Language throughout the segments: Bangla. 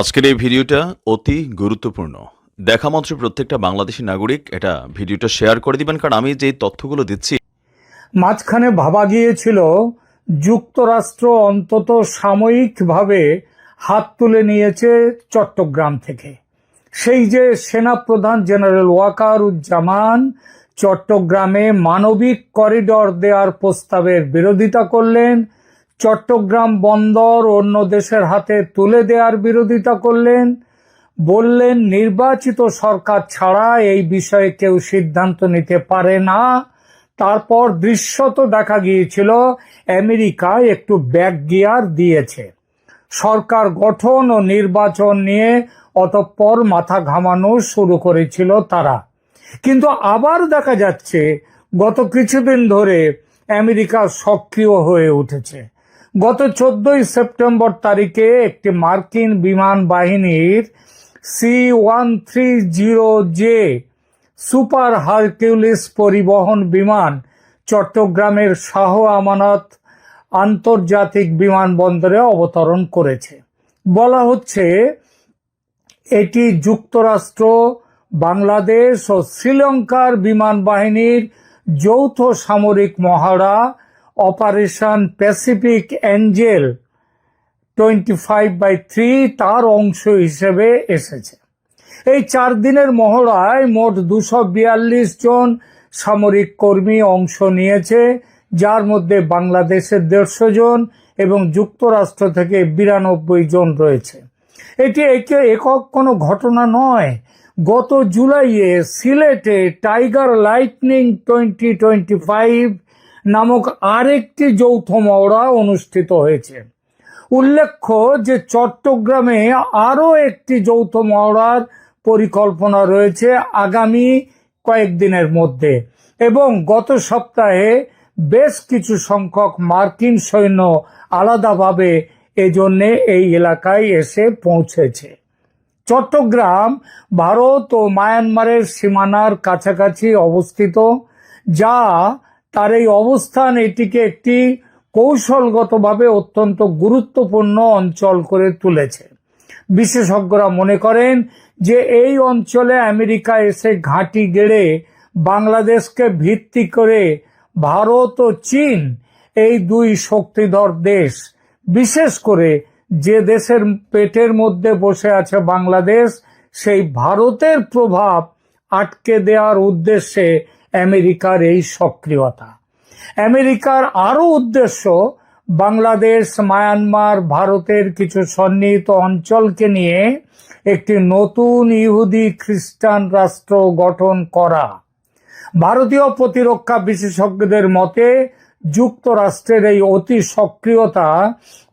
আজকের এই ভিডিওটা অতি গুরুত্বপূর্ণ। দেখা মাত্র প্রত্যেকটা বাংলাদেশি নাগরিক এটা ভিডিওটা শেয়ার করে দিবেন, কারণ আমি যে তথ্যগুলো দিচ্ছি মাঝখানে ভাবা গিয়েছিল, যুক্তরাষ্ট্র অন্তত সাময়িকভাবে হাত তুলে নিয়েছে চট্টগ্রাম থেকে। সেই যে সেনাপ্রধান জেনারেল ওয়াকারুজ্জামান চট্টগ্রামে মানবিক করিডর দেওয়ার প্রস্তাবের বিরোধিতা করলেন চট্টগ্রাম বন্দর অন্য দেশের হাতে তুলে দেওয়ার বিরোধিতা করলেন, বললেন, নির্বাচিত সরকার ছাড়া এই বিষয়ে কেউ সিদ্ধান্ত নিতে পারে না। তারপর দৃশ্যত দেখা গিয়েছিল, আমেরিকা একটু ব্যাক গিয়ার দিয়েছে। সরকার গঠন ও নির্বাচন নিয়ে অতঃপর মাথা ঘামানো শুরু করেছিল তারা। কিন্তু আবার দেখা যাচ্ছে, গত কিছুদিন ধরে আমেরিকা সক্রিয় হয়ে উঠেছে। গত চোদ্দই সেপ্টেম্বর তারিখে একটি মার্কিন বিমান বাহিনীর C one three zero J super Hercules পরিবহন বিমান চট্টগ্রামের শাহ আমানত আন্তর্জাতিক বিমানবন্দরে অবতরণ করেছে। বলা হচ্ছে, এটি যুক্তরাষ্ট্র, বাংলাদেশ ও শ্রীলঙ্কার বিমান বাহিনীর যৌথ সামরিক মহড়া operation Pacific Angel twenty five by three তার অংশ হিসেবে এসেছে। এই চার দিনের মহড়ায় মোট দুশো বিয়াল্লিশ জন সামরিক কর্মী অংশ নিয়েছে, যার মধ্যে বাংলাদেশের দেড়শো জন এবং যুক্তরাষ্ট্র থেকে বিরানব্বই জন রয়েছে। এটি একে একক কোনো ঘটনা নয়। গত জুলাইয়ে সিলেটে Tiger Lightning twenty twenty five নামক আরেকটি যৌথ মহড়া অনুষ্ঠিত হয়েছে। উল্লেখ্য যে চট্টগ্রামে আরও একটি যৌথ মহড়ার পরিকল্পনা রয়েছে আগামী কয়েকদিনের মধ্যে এবং গত সপ্তাহে বেশ কিছু সংখ্যক মার্কিন সৈন্য আলাদাভাবে এজন্যে এই এলাকায় এসে পৌঁছেছে। চট্টগ্রাম, ভারত ও মায়ানমারের সীমানার কাছাকাছি অবস্থিত, যা তার এই অবস্থান এটিকে একটি কৌশলগতভাবে অত্যন্ত গুরুত্বপূর্ণ অঞ্চল করে তুলেছে। বিশেষজ্ঞরা মনে করেন যে এই অঞ্চলে আমেরিকা এসে ঘাঁটি গেড়ে বাংলাদেশকে ভিত্তি করে ভারত ও চীন এই দুই শক্তিধর দেশ, বিশেষ করে যে দেশের পেটের মধ্যে বসে আছে বাংলাদেশ, সেই ভারতের প্রভাব আটকে দেওয়ার উদ্দেশ্যে আমেরিকার এই সক্রিয়তা। আমেরিকার আরও উদ্দেশ্য বাংলাদেশ, মায়ানমার, ভারতের কিছু সন্নিহিত অঞ্চলকে নিয়ে একটি নতুন ইহুদি খ্রিস্টান রাষ্ট্র গঠন করা। ভারতীয় প্রতিরক্ষা বিশেষজ্ঞদের মতে, যুক্তরাষ্ট্রের এই অতি সক্রিয়তা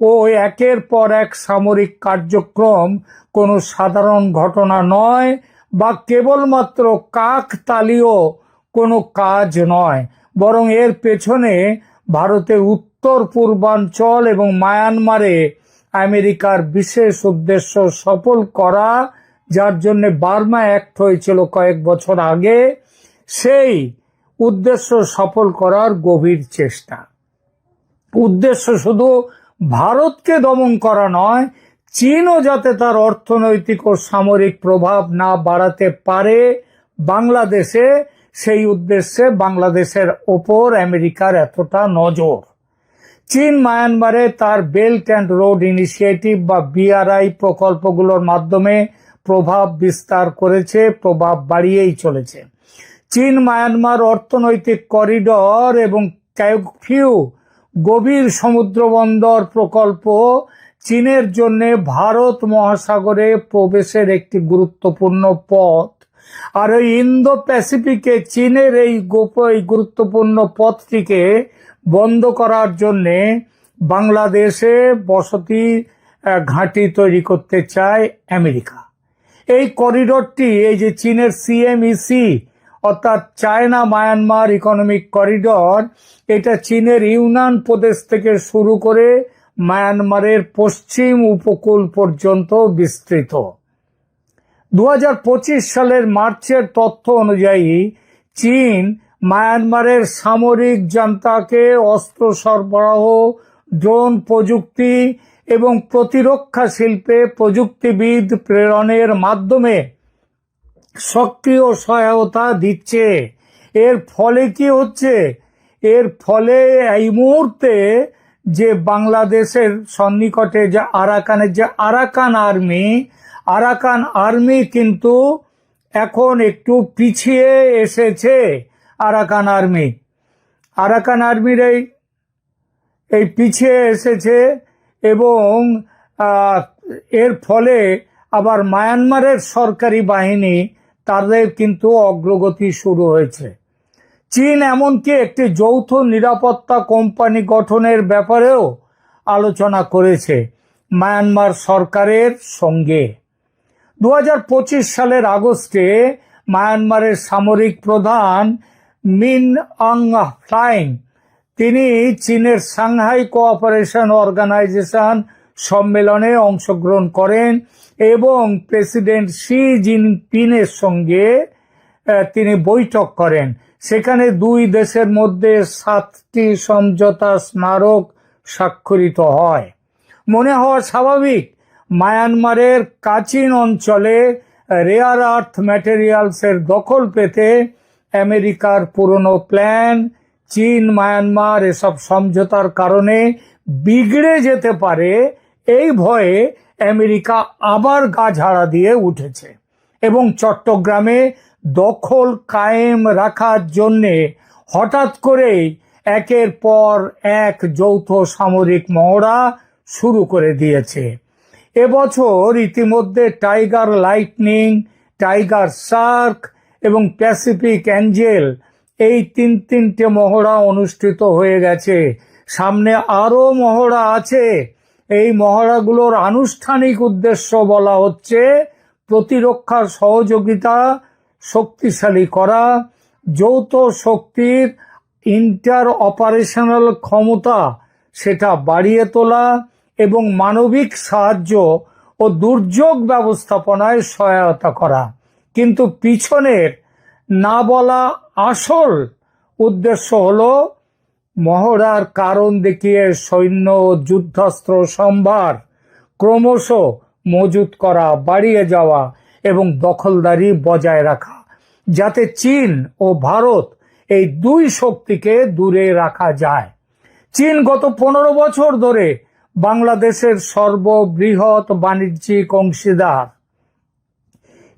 ও একের পর এক সামরিক কার্যক্রম কোনো সাধারণ ঘটনা নয় বা কেবলমাত্র কাক তালীয় কোনো কাজ নয়, বরং এর পেছনে ভারতের উত্তর, পূর্বাঞ্চল এবং মায়ানমারে আমেরিকার বিশেষ উদ্দেশ্য সফল করা, যার জন্য বার্মা অ্যাক্ট হয়েছিল কয়েক বছর আগে, সেই উদ্দেশ্য সফল করার গভীর চেষ্টা। উদ্দেশ্য শুধু ভারতকে দমন করা নয়, চীনও যাতে তার অর্থনৈতিক ও সামরিক প্রভাব না বাড়াতে পারে, বাংলাদেশে সেই উদ্দেশ্যে বাংলাদেশের ওপর আমেরিকার এতটা নজর। চীন মায়ানমারে তার বেল্ট অ্যান্ড রোড ইনিশিয়েটিভ বা বিআরআই প্রকল্পগুলোর মাধ্যমে প্রভাব বিস্তার করেছে, প্রভাব বাড়িয়েই চলেছে। চীন মায়ানমার অর্থনৈতিক করিডর এবং ক্যাফিউ গভীর সমুদ্রবন্দর প্রকল্প চীনের জন্য ভারত মহাসাগরে প্রবেশের একটি গুরুত্বপূর্ণ পথ। আর ওই ইন্দো প্যাসিফিকে চীনের এই গোপ, এই গুরুত্বপূর্ণ পথটিকে বন্ধ করার জন্যে বাংলাদেশে বসতি ঘাঁটি তৈরি করতে চায় আমেরিকা। এই করিডোরটি, এই যে চীনের সিএমইসি অর্থাৎ চায়না মায়ানমার ইকোনমিক করিডর, এটা চীনের ইউনান প্রদেশ থেকে শুরু করে মায়ানমারের পশ্চিম উপকূল পর্যন্ত বিস্তৃত। দু হাজার পঁচিশ সালের মার্চের তথ্য অনুযায়ী চীন মায়ানমারের সামরিক জনতাকে অস্ত্র সরবরাহ, ড্রোন প্রযুক্তি এবং প্রতিরক্ষা শিল্পে প্রযুক্তিবিদ প্রেরণের মাধ্যমে সক্রিয় সহায়তা দিচ্ছে। এর ফলে কি হচ্ছে? এর ফলে এই মুহূর্তে যে বাংলাদেশের সন্নিকটে যে আরাকানের যে আরাকান আর্মি আরাকান আর্মি কিন্তু এখন একটু পিছিয়ে এসেছে আরাকান আর্মি। আরাকান আর্মির এই এই পিছিয়ে এসেছে এবং এর ফলে আবার মায়ানমারের সরকারি বাহিনী তাদের কিন্তু অগ্রগতি শুরু হয়েছে। চীন এমনকি একটি যৌথ নিরাপত্তা কোম্পানি গঠনের ব্যাপারেও আলোচনা করেছে মায়ানমার সরকারের সঙ্গে। দু হাজার পঁচিশ সালের আগস্টে মায়ানমারের সামরিক প্রধান মিন অং ফ্লাইং, তিনি চীনের সাংহাই কোঅপারেশন অর্গানাইজেশন সম্মেলনে অংশগ্রহণ করেন এবং প্রেসিডেন্ট শি জিনপিনের সঙ্গে তিনি বৈঠক করেন। সেখানে দুই দেশের মধ্যে সাতটি সমঝোতা স্মারক স্বাক্ষরিত হয়। মনে হওয়া স্বাভাবিক মায়ানমারের কাচিন অঞ্চলে রেয়ার আর্থ ম্যাটেরিয়ালসের দখল পেতে আমেরিকার পুরনো প্ল্যান চীন, মায়ানমার এসব সমঝোতার কারণে বিগড়ে যেতে পারে, এই ভয়ে আমেরিকা আবার গা ঝাড়া দিয়ে উঠেছে এবং চট্টগ্রামে দখল কায়েম রাখার জন্যে হঠাৎ করেই একের পর এক যৌথ সামরিক মহড়া শুরু করে দিয়েছে। এবছর ইতিমধ্যে টাইগার লাইটনিং, টাইগার শার্ক এবং প্যাসিফিক অ্যাঞ্জেল এই তিন তিনটে মহড়া অনুষ্ঠিত হয়ে গেছে। সামনে আরও মহড়া আছে। এই মহড়াগুলোর আনুষ্ঠানিক উদ্দেশ্য বলা হচ্ছে প্রতিরক্ষার সহযোগিতা, শক্তিশালী করা, যৌথ শক্তির ইন্টার অপারেশনাল ক্ষমতা, সেটা বাড়িয়ে তোলা এবং মানবিক সাহায্য ও দুর্যোগ ব্যবস্থাপনায় সহায়তা করা। কিন্তু পিছনের না বলা আসল উদ্দেশ্য হল মহড়ার কারণ দেখিয়ে সৈন্য ও যুদ্ধাস্ত্র সম্ভার ক্রমশ মজুত করা, বাড়িয়ে যাওয়া এবং দখলদারি বজায় রাখা, যাতে চীন ও ভারত এই দুই শক্তিকে দূরে রাখা যায়। চীন গত পনেরো বছর ধরে বাংলাদেশের সর্ববৃহৎ বাণিজ্যিক অংশীদার।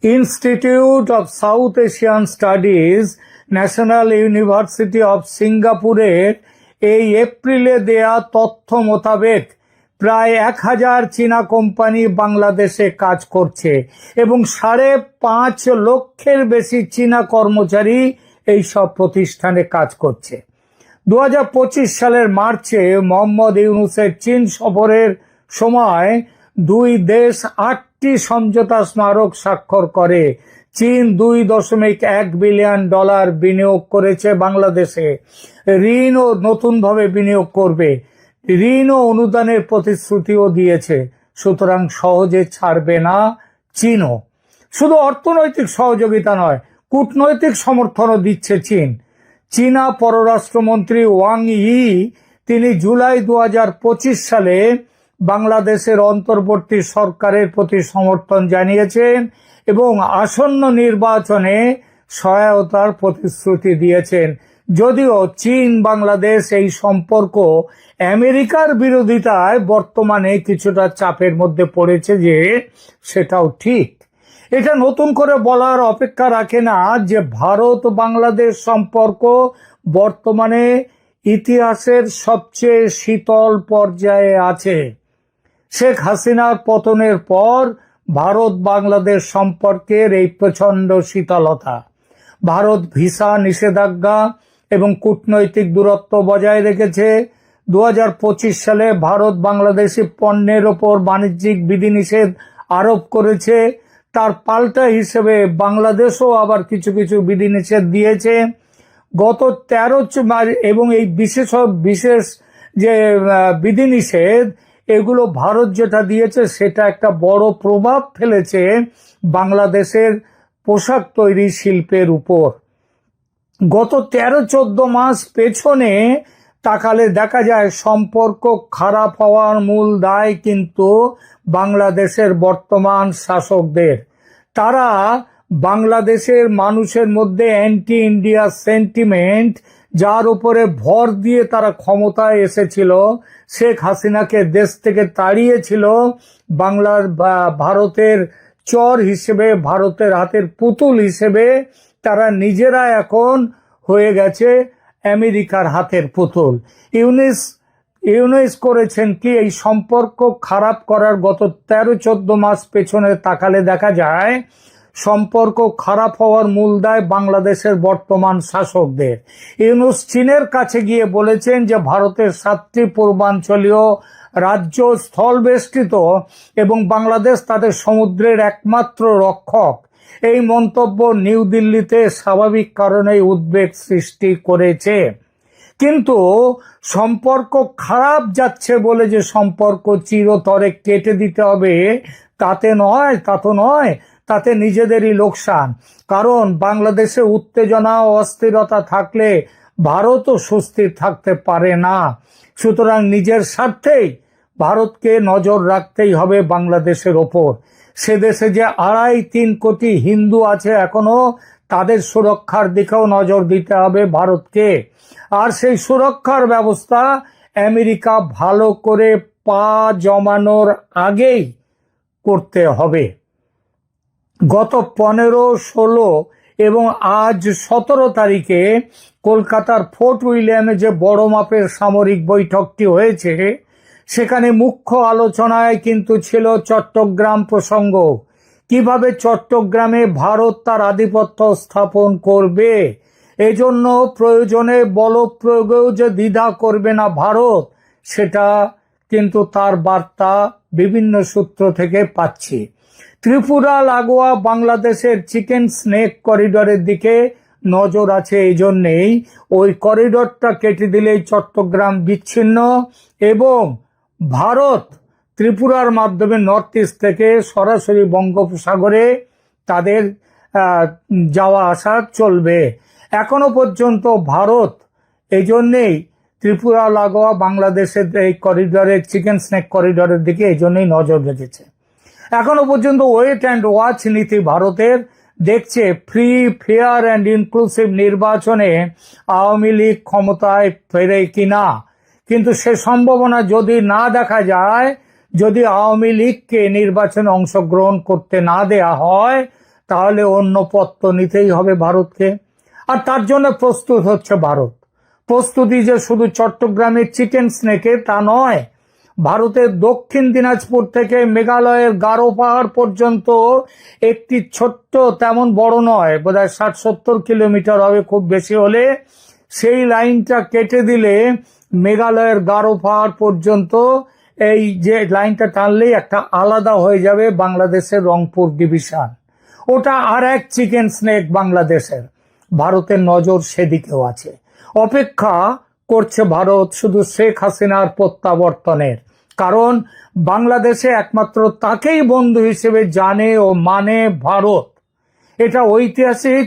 Institute of South Asian Studies National University of সিঙ্গাপুরের এই এপ্রিলে দেয়া তথ্য মোতাবেক প্রায় এক হাজার চীনা কোম্পানি বাংলাদেশে কাজ করছে এবং সাড়ে পাঁচ লক্ষের বেশি চীনা কর্মচারী এই সব প্রতিষ্ঠানে কাজ করছে। দু হাজার পঁচিশ সালের মার্চে মোহাম্মদ ইউনুসের চীন সফরের সময় দুই দেশ আটটি সমঝোতা স্মারক স্বাক্ষর করে। চীন দুই দশমিক এক বিলিয়ন ডলার বিনিয়োগ করেছে বাংলাদেশে। ঋণও নতুনভাবে বিনিয়োগ করবে। ঋণ ও অনুদানের প্রতিশ্রুতিও দিয়েছে। সুতরাং সহজে ছাড়বে না চীনও। শুধু অর্থনৈতিক সহযোগিতা নয়, কূটনৈতিক সমর্থনও দিচ্ছে চীন। চীনা পররাষ্ট্রমন্ত্রী ওয়াং ই, তিনি জুলাই দু হাজার পঁচিশ সালে বাংলাদেশের অন্তর্বর্তী সরকারের প্রতি সমর্থন জানিয়েছেন এবং আসন্ন নির্বাচনে সহায়তার প্রতিশ্রুতি দিয়েছেন। যদিও চীন, বাংলাদেশ এই সম্পর্ক আমেরিকার বিরোধিতায় বর্তমানে কিছুটা চাপের মধ্যে পড়েছে যে সেটাও ঠিক। এটা নতুন করে বলার অপেক্ষা রাখে না যে ভারত বাংলাদেশ সম্পর্ক বর্তমানে ইতিহাসের সবচেয়ে শীতল পর্যায়ে আছে। শেখ হাসিনার পতনের পর ভারত বাংলাদেশ সম্পর্কের এই প্রচণ্ড শীতলতা, ভারত ভিসা নিষেধাজ্ঞা এবং কূটনৈতিক দূরত্ব বজায় রেখেছে। দু হাজার পঁচিশ সালে ভারত বাংলাদেশি পণ্যের ওপর বাণিজ্যিক বিধিনিষেধ আরোপ করেছে। তার পাল্টা হিসেবে বাংলাদেশও আবার কিছু কিছু বিধিনিষেধ দিয়েছে। গত তেরো এবং এই বিশেষ বিশেষ যে বিধিনিষেধ এগুলো ভারত যেটা দিয়েছে সেটা একটা বড় প্রভাব ফেলেছে বাংলাদেশের পোশাক তৈরি শিল্পের উপর। গত তেরো চোদ্দ মাস পেছনে তাকালে দেখা যায় সম্পর্ক খারাপ হওয়ার মূল দায় কিন্তু বাংলাদেশের বর্তমান শাসকদের। তারা বাংলাদেশের মানুষের মধ্যে অ্যান্টি ইন্ডিয়া সেন্টিমেন্ট যার উপরে ভর দিয়ে তারা ক্ষমতায় এসেছিল, শেখ হাসিনাকে দেশ থেকে তাড়িয়েছিল, বাংলার ভারতের চর হিসেবে, ভারতের হাতের পুতুল হিসেবে তারা নিজেরা এখন হয়ে গেছে। আমেরিকার হাতের পুতুল। ইউনিস ইউনিস করেছেন কি এই সম্পর্ক খারাপ করার গত তেরো চোদ্দ মাস পেছনে তাকালে দেখা যায়, সম্পর্ক খারাপ হওয়ার মূল দায় বাংলাদেশের বর্তমান শাসকদের। ইউনুস চীনের কাছে গিয়ে বলেছেন যে ভারতের সাতটি পূর্বাঞ্চলীয় রাজ্য স্থল বেষ্টিত এবং বাংলাদেশ তাদের সমুদ্রের একমাত্র রক্ষক। এই মন্তব্য নিউ দিল্লিতে স্বাভাবিক কারণেই উদ্বেগ সৃষ্টি করেছে। কিন্তু সম্পর্ক খারাপ যাচ্ছে বলে যে সম্পর্ক চিরতরে কেটে দিতে হবে, তাতে নয়, তা তো নয়, তাতে নিজেদেরই লোকসান। কারণ বাংলাদেশে উত্তেজনা ও অস্থিরতা থাকলে ভারতও সুস্থির থাকতে পারে না। সুতরাং নিজের স্বার্থেই ভারতকে নজর রাখতেই হবে বাংলাদেশের ওপর। সে দেশে যে আড়াই তিন কোটি হিন্দু আছে এখনও, তাদের সুরক্ষার দিকেও নজর দিতে হবে ভারতকে। আর সেই সুরক্ষার ব্যবস্থা আমেরিকা ভালো করে পা জমানোর আগেই করতে হবে। গত পনেরো, ষোলো এবং আজ সতেরো তারিখে কলকাতার ফোর্ট উইলিয়ামে যে বড় মাপের সামরিক বৈঠকটি হয়েছে সেখানে মুখ্য আলোচনায় কিন্তু ছিল চট্টগ্রাম প্রসঙ্গ। কীভাবে চট্টগ্রামে ভারত তার আধিপত্য স্থাপন করবে? এজন্য প্রয়োজনে বল প্রয়োগেও যে দ্বিধা করবে না ভারত, সেটা কিন্তু তার বার্তা বিভিন্ন সূত্র থেকে পাচ্ছি। ত্রিপুরা, লাগোয়া, বাংলাদেশের চিকেন স্নেক করিডরের দিকে নজর আছে এই জন্যেই ওই করিডরটা কেটে দিলেই চট্টগ্রাম বিচ্ছিন্ন এবং ভারত ত্রিপুরার মাধ্যমে নর্থ ইস্ট থেকে সরাসরি বঙ্গোপসাগরে তাদের যাওয়া আসা চলবে। এখনও পর্যন্ত ভারত এই জন্যেই ত্রিপুরা, লাগোয়া, বাংলাদেশের এই করিডরের চিকেন স্নেক করিডরের দিকে এই জন্যই নজর রেখেছে। এখনও পর্যন্ত ওয়েট অ্যান্ড ওয়াচ নীতি ভারতের দেখছে। ফ্রি ফেয়ার অ্যান্ড ইনক্লুসিভ নির্বাচনে আওয়ামী লীগ ক্ষমতায় ফেরে কিনা? কিন্তু সে সম্ভাবনা যদি না দেখা যায়, যদি আওয়ামী লীগকে নির্বাচনে অংশগ্রহণ করতে না দেয়া হয়, তাহলে অন্য তো নিতেই হবে ভারতকে। আর তার জন্য প্রস্তুত হচ্ছে ভারত। প্রস্তুতি যে শুধু চট্টগ্রামের চিকেন স্নেকে তা নয়, ভারতের দক্ষিণ দিনাজপুর থেকে মেঘালয়ের গারো পাহাড় পর্যন্ত একটি ছোট্ট তেমন বড় নয়, বোধহয় ষাট সত্তর কিলোমিটার হবে খুব বেশি হলে, সেই লাইনটা কেটে দিলে মেঘালয়ের গারো পাহাড় পর্যন্ত এই যে লাইনটা টানলেই একটা আলাদা হয়ে যাবে বাংলাদেশের রংপুর ডিভিশন। ওটা আর এক চিকেন স্নেক বাংলাদেশের। ভারতের নজর সেদিকেও আছে। অপেক্ষা করছে ভারত শুধু শেখ হাসিনার প্রত্যাবর্তনের। কারণ বাংলাদেশে একমাত্র তাকেই বন্ধু হিসেবে জানে ও মানে ভারত। এটা ঐতিহাসিক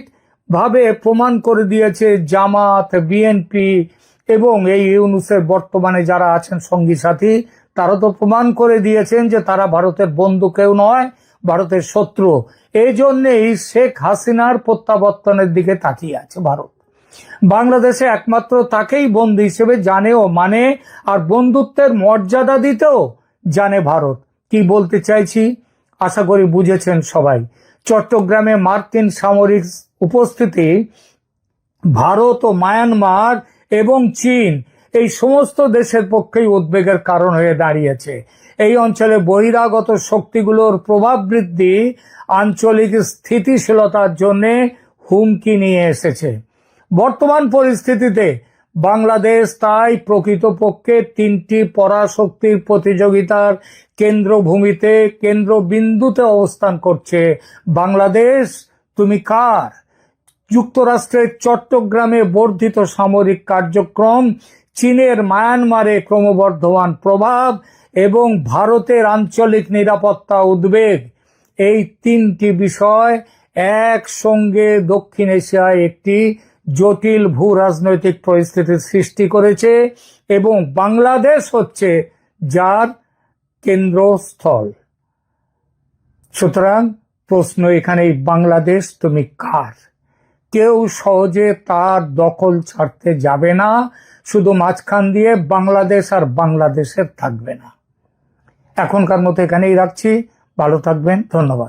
ভাবে প্রমাণ করে দিয়েছে জামাত, বিএনপি এবং এই ইউনুসের বর্তমানে যারা আছেন সঙ্গী সাথী, তারা তো প্রমাণ করে দিয়েছেন যে তারা ভারতের বন্ধু কেউ নয়, ভারতের শত্রু। এই জন্যেই শেখ হাসিনার প্রত্যাবর্তনের দিকে তাকিয়ে আছে ভারত। বাংলাদেশে একমাত্র তাকেই বন্ধু হিসেবে জানে ও মানে আর বন্ধুত্বের মর্যাদা দিতেও জানে ভারত। কি বলতে চাইছি? আশা করি বুঝেছেন সবাই। চট্টগ্রামে মার্কিন সামরিক উপস্থিতি, ভারত ও মায়ানমার এবং চীন এই সমস্ত দেশের পক্ষেই উদ্বেগের কারণ হয়ে দাঁড়িয়েছে। এই অঞ্চলে বহিরাগত শক্তিগুলোর প্রভাব বৃদ্ধি আঞ্চলিক স্থিতিশীলতার জন্য হুমকি নিয়ে এসেছে। বর্তমান পরিস্থিতিতে বাংলাদেশ তাই প্রকৃতপক্ষে তিনটি পরাশক্তির প্রতিযোগিতার কেন্দ্রভূমিতে কেন্দ্রবিন্দুতে অবস্থান করছে। বাংলাদেশ, তুমি কার? যুক্তরাষ্ট্রের চট্টগ্রামে বর্ধিত সামরিক কার্যক্রম, চীনের মায়ানমারে ক্রমবর্ধমান প্রভাব এবং ভারতের আঞ্চলিক নিরাপত্তা উদ্বেগ। এই তিনটি বিষয় একসঙ্গে দক্ষিণ এশিয়ায় একটি জটিল ভূ রাজনৈতিক পরিস্থিতির সৃষ্টি করেছে এবং বাংলাদেশ হচ্ছে যার কেন্দ্রস্থল। সুতরাং প্রশ্ন এখানে বাংলাদেশ তুমি কার? কেউ সহজে তার দখল ছাড়তে যাবে না, শুধু মাঝখান দিয়ে বাংলাদেশ আর বাংলাদেশের থাকবে না। এখনকার মতো এখানেই রাখছি। ভালো থাকবেন। ধন্যবাদ।